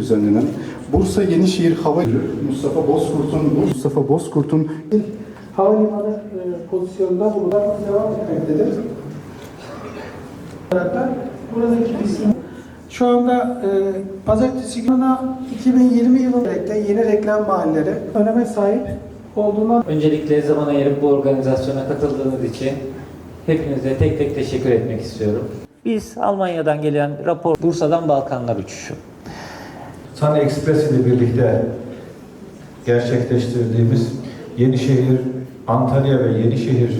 düzenlenen Bursa Yenişehir Hava Mustafa Bozkurt'un Mustafa Bozkurt'un havalimanı e, pozisyonunda buradan devam etmektedir. Şu anda e, pazartesi günü 2020 yılında yeni reklam mahalleleri öneme sahip olduğundan Öncelikle zaman ayırıp bu organizasyona katıldığınız için hepinize tek tek teşekkür etmek istiyorum. Biz Almanya'dan gelen rapor Bursa'dan Balkanlar uçuşu. Sun Express ile birlikte gerçekleştirdiğimiz Yenişehir, Antalya ve Yenişehir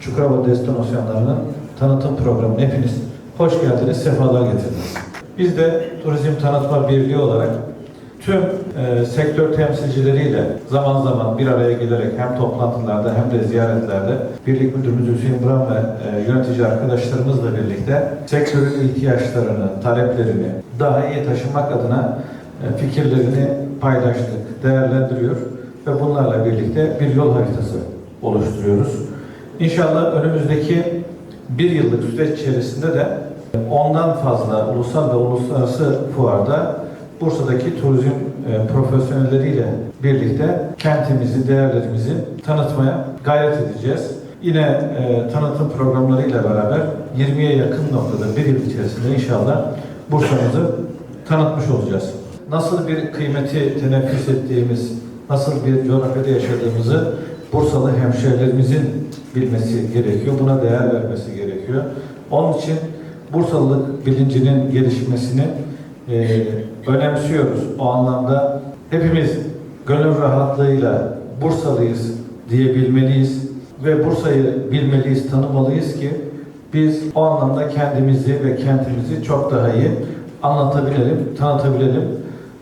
Çukurova destinasyonlarının tanıtım programına hepiniz hoş geldiniz, sefalar getirdiniz. Biz de Turizm Tanıtma Birliği olarak tüm e, sektör temsilcileriyle zaman zaman bir araya gelerek hem toplantılarda hem de ziyaretlerde Birlik Müdürümüz Hüseyin Buran ve e, yönetici arkadaşlarımızla birlikte sektörün ihtiyaçlarını, taleplerini daha iyi taşımak adına e, fikirlerini paylaştık, değerlendiriyor ve bunlarla birlikte bir yol haritası oluşturuyoruz. İnşallah önümüzdeki bir yıllık süreç içerisinde de ondan fazla ulusal ve uluslararası fuarda Bursa'daki turizm e, profesyonelleriyle birlikte kentimizi, değerlerimizi tanıtmaya gayret edeceğiz. Yine e, tanıtım programlarıyla beraber 20'ye yakın noktada bir yıl içerisinde inşallah Bursa'mızı tanıtmış olacağız. Nasıl bir kıymeti teneffüs ettiğimiz, nasıl bir coğrafyada yaşadığımızı Bursalı hemşehrilerimizin bilmesi gerekiyor. Buna değer vermesi gerekiyor. Onun için Bursalılık bilincinin gelişmesini e, önemsiyoruz. O anlamda hepimiz gönül rahatlığıyla Bursalıyız diyebilmeliyiz ve Bursa'yı bilmeliyiz, tanımalıyız ki biz o anlamda kendimizi ve kentimizi çok daha iyi anlatabilelim, tanıtabilelim.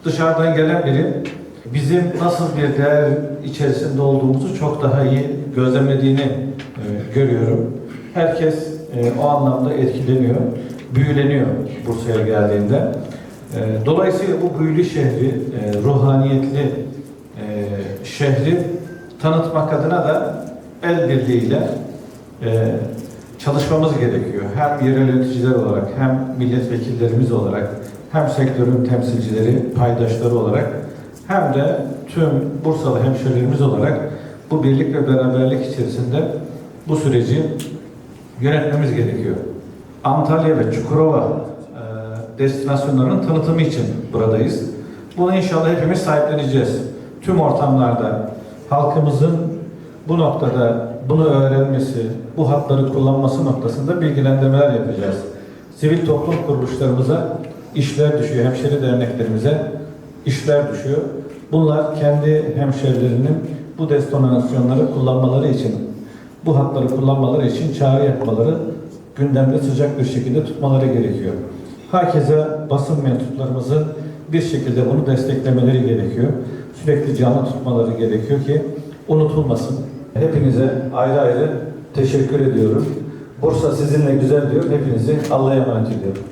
Dışarıdan gelen biri bizim nasıl bir değer içerisinde olduğumuzu çok daha iyi gözlemlediğini e, görüyorum. Herkes e, o anlamda etkileniyor, büyüleniyor Bursa'ya geldiğinde. E, dolayısıyla bu büyülü şehri, e, ruhaniyetli e, şehri tanıtmak adına da el birliğiyle e, çalışmamız gerekiyor. Hem yerel yöneticiler olarak, hem milletvekillerimiz olarak, hem sektörün temsilcileri, paydaşları olarak, hem de tüm Bursalı hemşehrilerimiz olarak bu birlik ve beraberlik içerisinde bu süreci yönetmemiz gerekiyor. Antalya ve Çukurova destinasyonlarının tanıtımı için buradayız. Bunu inşallah hepimiz sahipleneceğiz. Tüm ortamlarda halkımızın bu noktada bunu öğrenmesi, bu hatları kullanması noktasında bilgilendirmeler yapacağız. Sivil toplum kuruluşlarımıza işler düşüyor, hemşeri derneklerimize işler düşüyor. Bunlar kendi hemşerilerinin bu destinasyonları kullanmaları için, bu hatları kullanmaları için çağrı yapmaları, gündemde sıcak bir şekilde tutmaları gerekiyor. Herkese basın mensuplarımızın bir şekilde bunu desteklemeleri gerekiyor. Sürekli canlı tutmaları gerekiyor ki unutulmasın. Hepinize ayrı ayrı teşekkür ediyorum. Bursa sizinle güzel diyor. Hepinizi Allah'a emanet ediyorum.